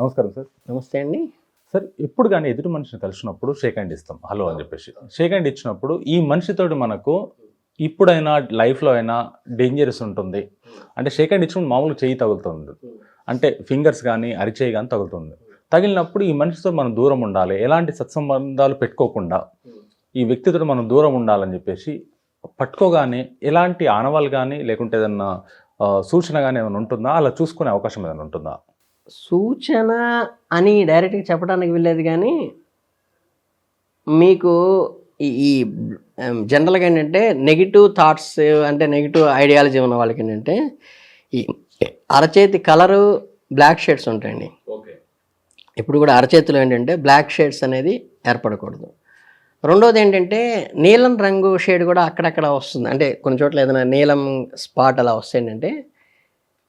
నమస్కారం సార్. నమస్తే అండి. సార్ ఎప్పుడు కానీ ఎదుటి మనిషిని కలిసినప్పుడు షేక్ హ్యాండ్ ఇస్తాం. హలో అని చెప్పేసి. షేక్ హ్యాండ్ ఇచ్చినప్పుడు ఈ మనిషితోటి మనకు ఇప్పుడైనా లైఫ్లో అయినా డేంజరస్ ఉంటుంది. అంటే షేక్ హ్యాండ్ ఇచ్చినప్పుడు మామూలుగా చెయ్యి తగులుతుంది. అంటే ఫింగర్స్ కానీ అరిచేయి కానీ తగులుతుంది. తగిలినప్పుడు ఈ మనిషితో మనం దూరం ఉండాలి. ఎలాంటి సత్సంబంధాలు పెట్టుకోకుండా ఈ వ్యక్తితో మనం దూరం ఉండాలని చెప్పేసి పట్టుకోగానే ఎలాంటి ఆనవాళ్ళు కానీ లేకుంటే ఏదన్నా సూచన కానీ ఏమైనా ఉంటుందా? అలా చూసుకునే అవకాశం ఏమైనా ఉంటుందా? సూచన అని డైరెక్ట్గా చెప్పడానికి వెళ్ళేది కానీ మీకు ఈ ఈ జనరల్గా ఏంటంటే నెగిటివ్ థాట్స్ అంటే నెగిటివ్ ఐడియాలజీ ఉన్న వాళ్ళకి ఏంటంటే ఈ అరచేతి కలరు బ్లాక్ షేడ్స్ ఉంటాయండి. ఇప్పుడు కూడా అరచేతిలో ఏంటంటే బ్లాక్ షేడ్స్ అనేది ఏర్పడకూడదు. రెండోది ఏంటంటే నీలం రంగు షేడ్ కూడా అక్కడక్కడ వస్తుంది. అంటే కొన్ని చోట్ల ఏదైనా నీలం స్పాట్ అలా వస్తే ఏంటంటే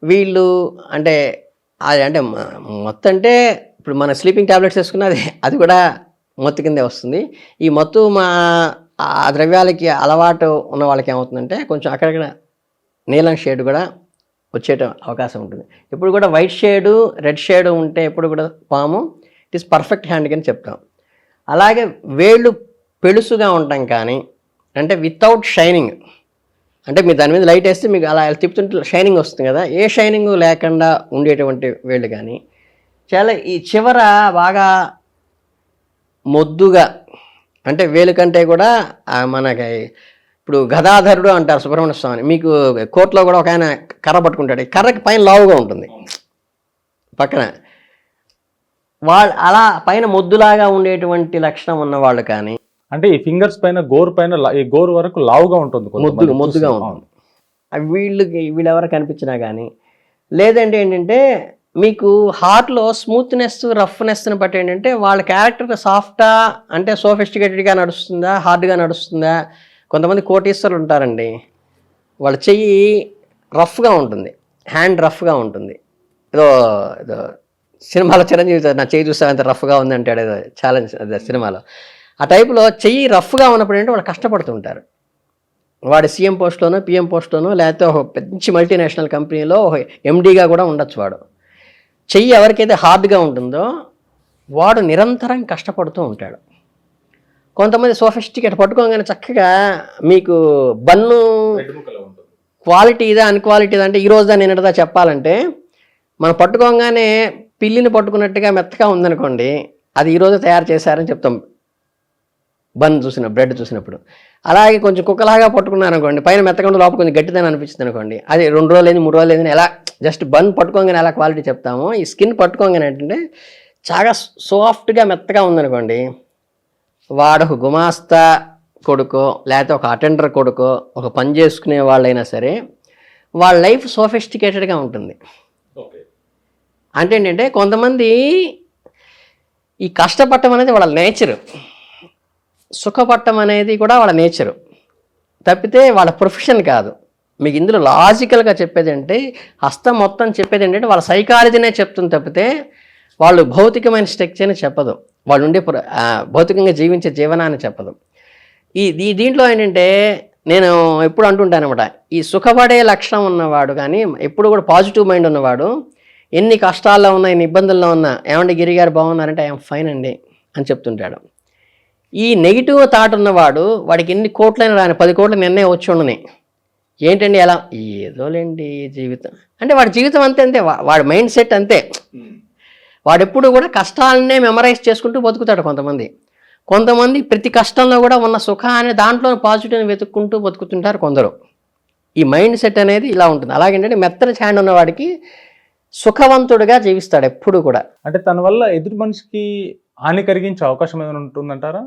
వీళ్ళు అంటే అది అంటే మొత్తం అంటే ఇప్పుడు మన స్లీపింగ్ ట్యాబ్లెట్స్ వేసుకున్నది అది కూడా మత్తు కిందే వస్తుంది. ఈ మత్తు మా ఆ ద్రవ్యాలకి అలవాటు ఉన్న వాళ్ళకి ఏమవుతుందంటే కొంచెం అక్కడక్కడ నీలం షేడ్ కూడా వచ్చేట అవకాశం ఉంటుంది. ఇప్పుడు కూడా వైట్ షేడు రెడ్ షేడు ఉంటే ఎప్పుడు కూడా పాము ఇట్ ఈస్ పర్ఫెక్ట్ హ్యాండ్ కింద చెప్తాం. అలాగే వేళ్ళు పెలుసుగా ఉంటాం కానీ అంటే వితౌట్ షైనింగ్ అంటే మీరు దాని మీద లైట్ వేస్తే మీకు అలా తిప్పుతుంటే షైనింగ్ వస్తుంది కదా. ఏ షైనింగ్ లేకుండా ఉండేటువంటి వేళ్ళు కానీ చాలా ఈ చివర బాగా మొద్దుగా అంటే వేలు కంటే కూడా మనకి ఇప్పుడు గదాధరుడు అంటారు సుబ్రహ్మణ్య స్వామి మీకు కోర్టులో కూడా ఒక ఆయన కర్ర పట్టుకుంటాడు. ఈ కర్రకి పైన లావుగా ఉంటుంది. పక్కన. వాళ్ళు అలా పైన మొద్దులాగా ఉండేటువంటి లక్షణం ఉన్న వాళ్ళు కానీ అంటే ఈ ఫింగర్స్ పైన గోరు పైన ఈ గోరు వరకు లావుగా ఉంటుంది మొద్దుగా మొద్దుగా. ఉంటుంది. అవి వీళ్ళకి వీళ్ళెవరు కనిపించినా కానీ లేదంటే ఏంటంటే మీకు హార్ట్లో స్మూత్నెస్ రఫ్నెస్ని బట్టి ఏంటంటే వాళ్ళ క్యారెక్టర్ సాఫ్టా అంటే సోఫిస్టికేటెడ్గా నడుస్తుందా హార్డ్గా నడుస్తుందా? కొంతమంది కోటీశ్వరులు ఉంటారండి. వాళ్ళ చెయ్యి రఫ్గా ఉంటుంది. హ్యాండ్ రఫ్గా ఉంటుంది. ఏదో ఏదో సినిమాలో చిరంజీవి నా చెయ్యి చూస్తే అంత రఫ్గా ఉంది అంటాడు ఏదో ఛాలెంజ్ అదే సినిమాలో. ఆ టైపులో చెయ్యి రఫ్గా ఉన్నప్పుడు ఏంటంటే వాళ్ళు కష్టపడుతుంటారు వాడు సీఎం పోస్ట్లోనో పిఎం పోస్ట్లోనో లేకపోతే ఒక మంచి మల్టీనేషనల్ కంపెనీలో ఒక ఎండీగా కూడా ఉండొచ్చు వాడు. చెయ్యి ఎవరికైతే హార్డ్గా ఉంటుందో వాడు నిరంతరం కష్టపడుతూ ఉంటాడు. కొంతమంది సోఫిస్టికేట్ పట్టుకోగానే చక్కగా మీకు బన్ను క్వాలిటీ ఇదా అన్క్వాలిటీ ఇదా అంటే ఈ రోజుదా నిన్నటిదా చెప్పాలంటే మనం పట్టుకోగానే పిల్లిని పట్టుకున్నట్టుగా మెత్తగా ఉందనుకోండి అది ఈరోజు తయారు చేశారని చెప్తాం. బన్ చూసిన బ్రెడ్ చూసినప్పుడు. అలాగే కొంచెం కుక్కలాగా పట్టుకున్నారు అనుకోండి పైన మెత్తగా ఉండి లోపల కొంచెం గట్టిదని అనిపిస్తుంది అనుకోండి అది రెండు రోజులు లేదు మూడు రోజులు లేదు ఎలా జస్ట్ బన్ పట్టుకోగానే ఎలా క్వాలిటీ చెప్తామో. ఈ స్కిన్ పట్టుకోగానే ఏంటంటే చాలా సాఫ్ట్గా మెత్తగా ఉందనుకోండి వాడు ఒక గుమాస్తా కొడుకో లేకపోతే ఒక అటెండర్ కొడుకో ఒక పని చేసుకునే వాళ్ళైనా సరే వాళ్ళ లైఫ్ సోఫిస్టికేటెడ్గా ఉంటుంది. అంటే ఏంటంటే కొంతమంది ఈ కష్టపడటం అనేది వాళ్ళ నేచరు. సుఖపడటం అనేది కూడా వాళ్ళ నేచరు. తప్పితే వాళ్ళ ప్రొఫెషన్ కాదు. మీకు ఇందులో లాజికల్గా చెప్పేది అంటే హస్తం మొత్తం చెప్పేది ఏంటంటే వాళ్ళ సైకాలజీనే చెప్తుంది తప్పితే వాళ్ళు భౌతికమైన స్ట్రక్చర్ని చెప్పదు. వాళ్ళు ఉండే ప్ర- భౌతికంగా జీవించే జీవనాన్ని చెప్పదు. ఈ దీ దీంట్లో ఏంటంటే నేను ఎప్పుడు అంటుంటాను ఈ సుఖపడే లక్షణం ఉన్నవాడు కానీ ఎప్పుడు కూడా పాజిటివ్ మైండ్ ఉన్నవాడు ఎన్ని కష్టాల్లో ఉన్నా ఎన్ని ఇబ్బందుల్లో ఉన్నా ఏమంటే గిరిగారు బాగున్నారంటే ఐఎమ్ ఫైన్ అండి అని చెప్తుంటాడు. ఈ నెగిటివ్ థాట్ ఉన్నవాడు వాడికి ఎన్ని కోట్లైనా రాని పది కోట్ల నిన్నే వచ్చి ఉండని. ఏంటండి ఎలా ఏదోలేండి జీవితం. అంటే వాడి జీవితం అంతే అంతే. వాడి మైండ్ సెట్ అంతే. వాడు ఎప్పుడు కూడా కష్టాలనే మెమరైజ్ చేసుకుంటూ బతుకుతాడు కొంతమంది. కొంతమంది ప్రతి కష్టంలో కూడా ఉన్న సుఖాన్ని దాంట్లో పాజిటివ్ని వెతుక్కుంటూ బతుకుతుంటారు కొందరు. ఈ మైండ్ సెట్ అనేది ఇలా ఉంటుంది. అలాగేంటంటే మెత్తని హ్యాండ్ ఉన్నవాడికి సుఖవంతుడిగా జీవిస్తాడు ఎప్పుడు కూడా. అంటే తన వల్ల ఎదుటి మనిషికి హాని కలిగించే అవకాశం ఏమైనా ఉంటుందంటారా?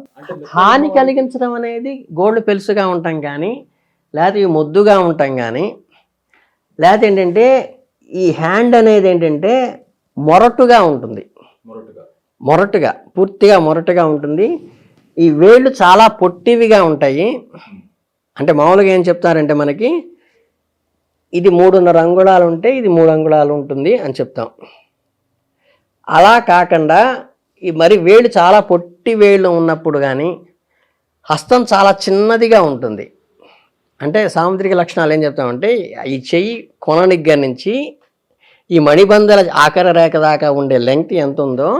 హాని కలిగించడం అనేది గోల్డ్ పెలుసుగా ఉంటాం కానీ లేకపోతే ఈ ముద్దుగా ఉంటాం కానీ లేకపోతే ఏంటంటే ఈ హ్యాండ్ అనేది ఏంటంటే మొరటుగా ఉంటుంది. మొరటుగా. పూర్తిగా మొరటుగా ఉంటుంది. ఈ వేళ్ళు చాలా పొట్టివిగా ఉంటాయి. అంటే మామూలుగా ఏం చెప్తారంటే మనకి ఇది మూడున్నర అంగుళాలు ఉంటే ఇది మూడు అంగుళాలు ఉంటుంది అని చెప్తాం. అలా కాకుండా ఈ మరి వేళ్ళు చాలా పొట్టి వేళ్ళు ఉన్నప్పుడు కానీ హస్తం చాలా చిన్నదిగా ఉంటుంది. అంటే సాముద్రిక లక్షణాలు ఏం చెప్తామంటే ఈ చెయ్యి కొన దగ్గర నుంచి ఈ మణిబంధల ఆకర రేఖ దాకా ఉండే లెంగ్త్ ఎంత ఉందో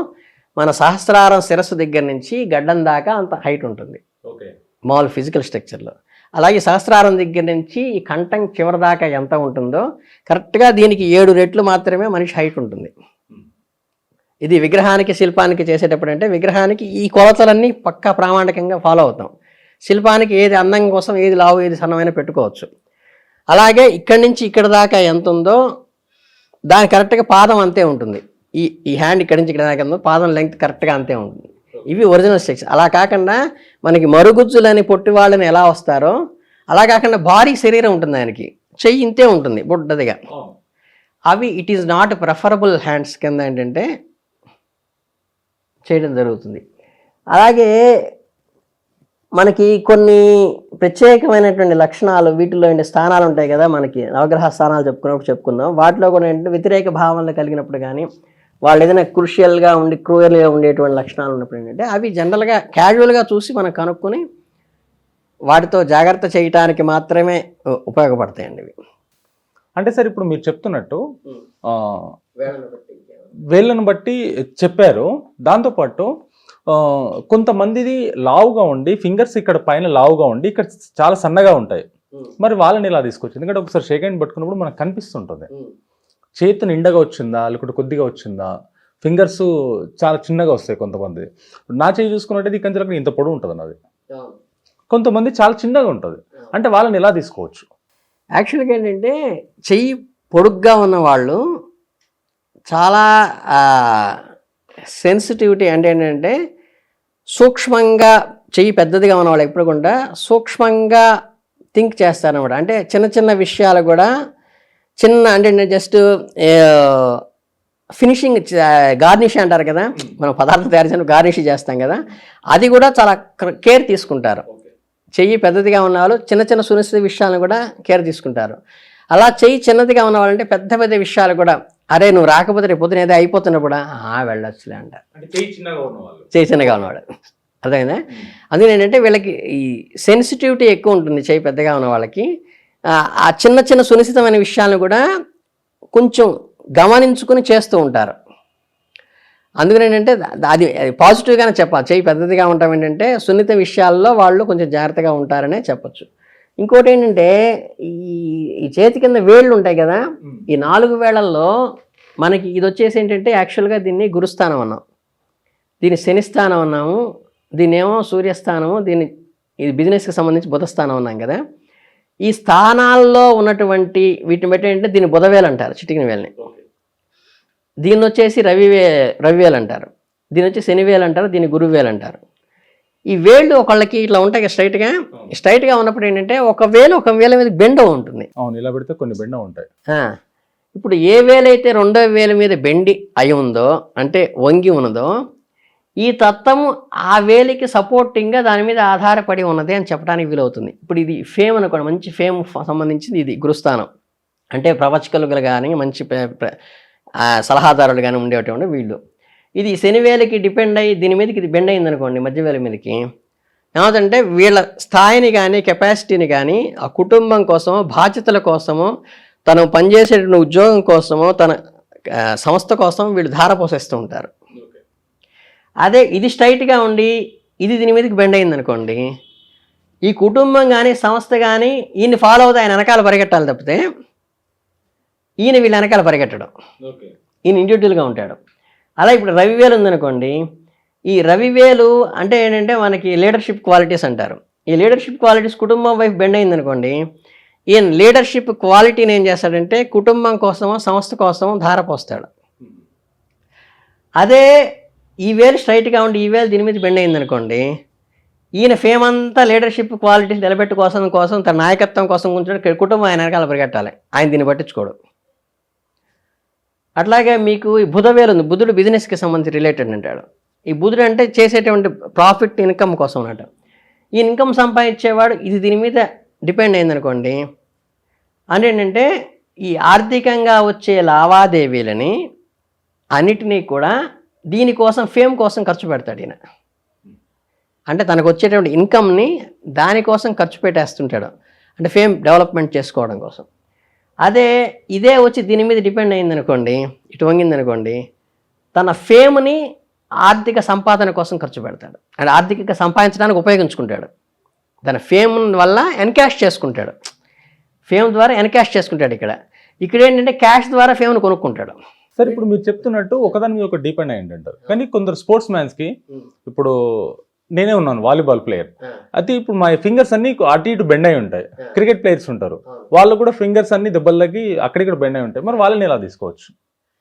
మన సహస్రారం శిరస్సు దగ్గర నుంచి గడ్డం దాకా అంత హైట్ ఉంటుంది. ఓకే. మామూలు ఫిజికల్ స్ట్రక్చర్లో అలాగే సహస్రారం దగ్గర నుంచి ఈ కంఠం చివరి దాకా ఎంత ఉంటుందో కరెక్ట్గా దీనికి ఏడు రెట్లు మాత్రమే మనిషి హైట్ ఉంటుంది. ఇది విగ్రహానికి శిల్పానికి చేసేటప్పుడు అంటే విగ్రహానికి ఈ కొలతలన్నీ పక్కా ప్రామాణికంగా ఫాలో అవుతాం. శిల్పానికి ఏది అందం కోసం ఏది లావు ఏది సన్నమైన పెట్టుకోవచ్చు. అలాగే ఇక్కడి నుంచి ఇక్కడ దాకా ఎంత ఉందో దాని కరెక్ట్గా పాదం అంతే ఉంటుంది. ఈ ఈ హ్యాండ్ ఇక్కడి నుంచి ఇక్కడ దాకా ఉందో పాదం లెంగ్త్ కరెక్ట్గా అంతే ఉంటుంది. ఇవి ఒరిజినల్ స్ట్రక్చర్ అలా కాకుండా మనకి మరుగుజ్జులని పొట్టి వాళ్ళని ఎలా వస్తారో అలా కాకుండా భారీ శరీరం ఉంటుంది ఆయనకి. చెయ్యి ఇంతే ఉంటుంది బుడ్డదిగా. అవి it is not preferable hands కింద ఏంటంటే చేయడం జరుగుతుంది. అలాగే మనకి కొన్ని ప్రత్యేకమైనటువంటి లక్షణాలు వీటిలో ఉండే స్థానాలు ఉంటాయి కదా మనకి. నవగ్రహ స్థానాలు చెప్పుకున్నప్పుడు చెప్పుకుందాం. వాటిలో కూడా ఏంటంటే వ్యతిరేక భావనలు కలిగినప్పుడు కానీ వాళ్ళు ఏదైనా క్రూషియల్గా ఉండి క్రూయల్గా ఉండేటువంటి లక్షణాలు ఉన్నప్పుడు ఏంటంటే అవి జనరల్గా క్యాజువల్గా చూసి మనం కనుక్కొని వాటితో జాగ్రత్త చేయటానికి మాత్రమే ఉపయోగపడతాయండి ఇవి. అంటే సార్ ఇప్పుడు మీరు చెప్తున్నట్టు వేళ్ళను బట్టి చెప్పారు. దాంతోపాటు కొంతమందిది లావుగా ఉండి ఫింగర్స్ ఇక్కడ పైన లావుగా ఉండి ఇక్కడ చాలా సన్నగా ఉంటాయి. మరి వాళ్ళని ఇలా తీసుకొచ్చి ఎందుకంటే ఒకసారి షేక్ హ్యాండ్ పట్టుకున్నప్పుడు మనకు కనిపిస్తుంటుంది. చేతి నిండగా వచ్చిందా లేకుంటే కొద్దిగా వచ్చిందా? ఫింగర్స్ చాలా చిన్నగా వస్తాయి కొంతమంది. నా చేయి చూసుకున్నట్టయితే ఈ కంచెలకు ఇంత పొడవు ఉంటుంది నాది. కొంతమంది చాలా చిన్నగా ఉంటుంది. అంటే వాళ్ళని ఎలా తీసుకోవచ్చు? యాక్చువల్గా ఏంటంటే చెయ్యి పొడుగ్గా ఉన్న వాళ్ళు చాలా సెన్సిటివిటీ అంటే ఏంటంటే సూక్ష్మంగా చెయ్యి పెద్దదిగా ఉన్న వాళ్ళు ఎప్పుడు కూడా సూక్ష్మంగా థింక్ చేస్తారన్నమాట. అంటే చిన్న చిన్న విషయాలు కూడా చిన్న అంటే జస్ట్ ఫినిషింగ్ గార్నిష్ అంటారు కదా మనం పదార్థం తయారు చేసిన గార్నిష్ చేస్తాం కదా అది కూడా చాలా కేర్ తీసుకుంటారు. చెయ్యి పెద్దదిగా ఉన్న వాళ్ళు చిన్న చిన్న సునిశ్చిత విషయాలను కూడా కేర్ తీసుకుంటారు. అలా చెయ్యి చిన్నదిగా ఉన్న వాళ్ళంటే పెద్ద పెద్ద విషయాలు కూడా అరే నువ్వు రాకపోతే రేపు పొద్దున ఏదో అయిపోతున్నప్పుడు ఆ వెళ్ళొచ్చులే అంట. చేయి చిన్నగా ఉన్నవాడు. అర్థమైందా? అందుకని ఏంటంటే వీళ్ళకి ఈ సెన్సిటివిటీ ఎక్కువ ఉంటుంది చెయ్యి పెద్దగా ఉన్న వాళ్ళకి. ఆ చిన్న చిన్న సునిశ్చితమైన విషయాలను కూడా కొంచెం గమనించుకుని చేస్తూ ఉంటారు. అందుకని ఏంటంటే అది పాజిటివ్గానే చెప్పాలి. చెయ్యి పెద్దదిగా ఉండటం ఏంటంటే సున్నిత విషయాల్లో వాళ్ళు కొంచెం జాగ్రత్తగా ఉంటారనే చెప్పొచ్చు. ఇంకోటి ఏంటంటే ఈ ఈ చేతి కింద వేళ్ళు ఉంటాయి కదా ఈ నాలుగు వేళల్లో మనకి ఇది వచ్చేసి ఏంటంటే యాక్చువల్గా దీన్ని గురుస్థానం అన్నాం. దీన్ని శనిస్థానం అన్నాము దీన్ని ఏమో సూర్యస్థానము దీన్ని ఇది బిజినెస్కి సంబంధించి బుధస్థానం అన్నాం కదా. ఈ స్థానాల్లో ఉన్నటువంటి వీటిని బట్టి ఏంటంటే దీన్ని బుధవేలు అంటారు చిటికిన వేలని. దీన్ని వచ్చేసి రవివే రవివేలు అంటారు దీని వచ్చి శనివేలు అంటారు దీన్ని గురువేలు అంటారు ఈ వేళ్ళు ఒకళ్ళకి ఇట్లా ఉంటాయి స్ట్రైట్గా స్ట్రైట్గా ఉన్నప్పుడు ఏంటంటే ఒక వేలు ఒక వేల మీద బెండ ఉంటుంది. అవును ఇలా పెడితే కొన్ని బెండ ఉంటాయి. ఇప్పుడు ఏ వేలైతే రెండో వేల మీద బెండి అయి ఉందో అంటే వంగి ఉన్నదో ఈ తత్వము ఆ వేలికి సపోర్టింగ్గా దాని మీద ఆధారపడి ఉన్నది అని చెప్పడానికి వీలవుతుంది. ఇప్పుడు ఇది ఫేమ్ అనుకోండి మంచి ఫేమ్ సంబంధించింది ఇది గురుస్థానం అంటే ప్రవచకులు కానీ మంచి సలహాదారులు కానీ ఉండేటువంటి వీళ్ళు. ఇది శనివేలకి డిపెండ్ అయ్యి దీని మీదకి ఇది బెండ్ అయింది అనుకోండి మధ్యవేల మీదకి. ఏమవుతుందంటే వీళ్ళ స్థాయిని కానీ కెపాసిటీని కానీ ఆ కుటుంబం కోసమో బాధ్యతల కోసమో తను పనిచేసేటువంటి ఉద్యోగం కోసమో తన సంస్థ కోసం వీళ్ళు ధార పోసేస్తూ ఉంటారు. అదే ఇది స్ట్రైట్గా ఉండి ఇది దీని మీదకి బెండ్ అయింది అనుకోండి ఈ కుటుంబం కానీ సంస్థ కానీ ఈయన్ని ఫాలో అవుతా ఆయన వెనకాల పరిగెట్టాలి తప్పితే ఈయన వీళ్ళ వెనకాల పరిగెట్టడం. ఈయన ఇండివిజువల్గా ఉంటాడు. అలా ఇప్పుడు రవివేలు ఉందనుకోండి ఈ రవివేలు అంటే ఏంటంటే మనకి లీడర్షిప్ క్వాలిటీస్ అంటారు. ఈ లీడర్షిప్ క్వాలిటీస్ కుటుంబం వైపు బెండ్ అయిందనుకోండి ఈయన లీడర్షిప్ క్వాలిటీని ఏం చేస్తాడంటే కుటుంబం కోసమో సంస్థ కోసమో ధారపోస్తాడు అదే ఈ వేలు స్ట్రైట్గా ఉండి ఈ వేలు దీని మీద బెండ్ అయిందనుకోండి ఈయన ఫేమ్ అంతా లీడర్షిప్ క్వాలిటీస్ నిలబెట్టు కోసం కోసం తన నాయకత్వం కోసం కూర్చొని కుటుంబం ఆయన వెనకాల పరిగెట్టాలి. ఆయన దీన్ని పట్టించుకోడు. అట్లాగే మీకు ఈ బుధవేలు ఉంది బుధుడు బిజినెస్కి సంబంధించి రిలేటెడ్ అంటాడు. ఈ బుధుడు అంటే చేసేటువంటి ప్రాఫిట్ ఇన్కమ్ కోసం అన్నట్టు ఈ ఇన్కమ్ సంపాదించేవాడు ఇది దీని మీద డిపెండ్ అయిందనుకోండి. అంటే ఏంటంటే ఈ ఆర్థికంగా వచ్చే లావాదేవీలని అన్నిటినీ కూడా దీనికోసం ఫేమ్ కోసం ఖర్చు పెడతాడు ఈయన. అంటే తనకు వచ్చేటువంటి ఇన్కమ్ని దానికోసం ఖర్చు పెట్టేస్తుంటాడు. అంటే ఫేమ్ డెవలప్మెంట్ చేసుకోవడం కోసం. అదే ఇదే వచ్చి దీని మీద డిపెండ్ అయింది అనుకోండి ఇటు వంగింది అనుకోండి తన ఫేమ్ని ఆర్థిక సంపాదన కోసం ఖర్చు పెడతాడు. అంటే ఆర్థికంగా సంపాదించడానికి ఉపయోగించుకుంటాడు. తన ఫేమ్ వల్ల ఎన్కాష్ చేసుకుంటాడు. ఫేమ్ ద్వారా ఎన్కాష్ చేసుకుంటాడు ఇక్కడ. ఇక్కడ ఏంటంటే క్యాష్ ద్వారా ఫేమ్ను కొనుక్కుంటాడు. సరే ఇప్పుడు మీరు చెప్తున్నట్టు ఒకదాని మీద ఒక డిపెండ్ అయ్యి అంటారు కానీ కొందరు స్పోర్ట్స్ మ్యాన్స్కి ఇప్పుడు నేనే ఉన్నాను వాలీబాల్ ప్లేయర్. అయితే ఇప్పుడు మా ఫింగర్స్ అన్ని అటు ఇటు బెండ్ అయి ఉంటాయి. క్రికెట్ ప్లేయర్స్ ఉంటారు. వాళ్ళు కూడా ఫింగర్స్ అన్ని దెబ్బలకి అక్కడిక్కడ బెండ్ అయి ఉంటాయి. మరి వాళ్ళని ఎలా తీసుకోవచ్చు?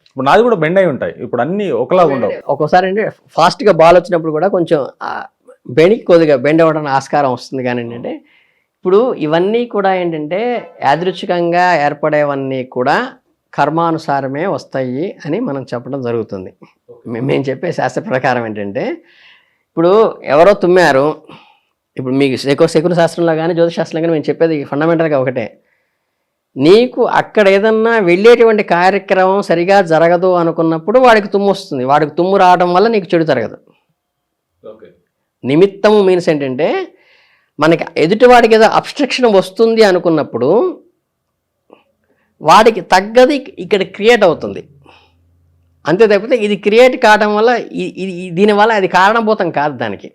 ఇప్పుడు నాది కూడా బెండ్ అయి ఉంటాయి. ఇప్పుడు అన్ని ఒకలాగా ఉండవు. ఒక్కోసారి అంటే ఫాస్ట్గా బాల్ వచ్చినప్పుడు కూడా కొంచెం బెండికి కొద్దిగా బెండ్ అవ్వడానికి ఆస్కారం వస్తుంది కానీ ఏంటంటే ఇప్పుడు ఇవన్నీ కూడా ఏంటంటే యాదృచ్ఛికంగా ఏర్పడేవన్నీ కూడా కర్మానుసారమే వస్తాయి అని మనం చెప్పడం జరుగుతుంది. మేము చెప్పే శాస్త్ర ప్రకారం ఏంటంటే ఇప్పుడు ఎవరో తుమ్మారు. ఇప్పుడు మీకు శకు శకున శాస్త్రంలో కానీ జ్యోతిష్ శాస్త్రంలో కానీ మేము చెప్పేది ఫండమెంటల్గా ఒకటే. నీకు అక్కడ ఏదన్నా వెళ్ళేటువంటి కార్యక్రమం సరిగా జరగదు అనుకున్నప్పుడు వాడికి తుమ్ము వస్తుంది. వాడికి తుమ్ము రావడం వల్ల నీకు చెడు జరగదు. నిమిత్తము మీన్స్ ఏంటంటే మనకి ఎదుటివాడికి ఏదో అబ్స్ట్రక్షన్ వస్తుంది అనుకున్నప్పుడు వాడికి తగ్గది ఇక్కడ క్రియేట్ అవుతుంది. అంతే తప్పితే ఇది క్రియేట్ కావడం వల్ల ఇది దీనివల్ల అది కారణభూతం కాదు దానికి.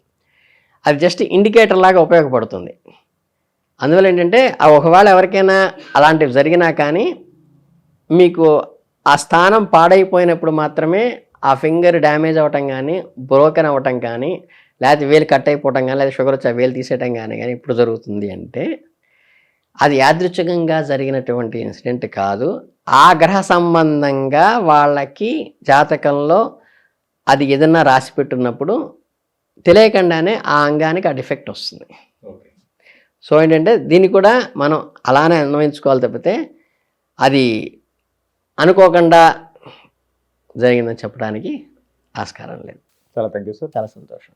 అది జస్ట్ ఇండికేటర్ లాగా ఉపయోగపడుతుంది. అందువల్ల ఏంటంటే ఆ ఒకవేళ ఎవరికైనా అలాంటివి జరిగినా కానీ మీకు ఆ స్థానం పాడైపోయినప్పుడు మాత్రమే ఆ ఫింగర్ డ్యామేజ్ అవ్వటం కానీ బ్రోకెన్ అవ్వటం కానీ లేకపోతే వేలు కట్ అయిపోవటం కానీ లేదా షుగర్ వచ్చి వేలు తీసేయటం కానీ కానీ ఇప్పుడు జరుగుతుంది అంటే అది యాదృచ్ఛికంగా జరిగినటువంటి ఇన్సిడెంట్ కాదు. ఆ గ్రహ సంబంధంగా వాళ్ళకి జాతకంలో అది ఏదన్నా రాసి పెట్టున్నప్పుడు తెలియకుండానే ఆ అంగానికి ఆ డిఫెక్ట్ వస్తుంది. సో ఏంటంటే దీన్ని కూడా మనం అలానే అన్వయించుకోవాలి తప్పితే అది అనుకోకుండా జరిగిందని చెప్పడానికి ఆస్కారం లేదు. చాలా థ్యాంక్ యూ సార్. చాలా సంతోషం.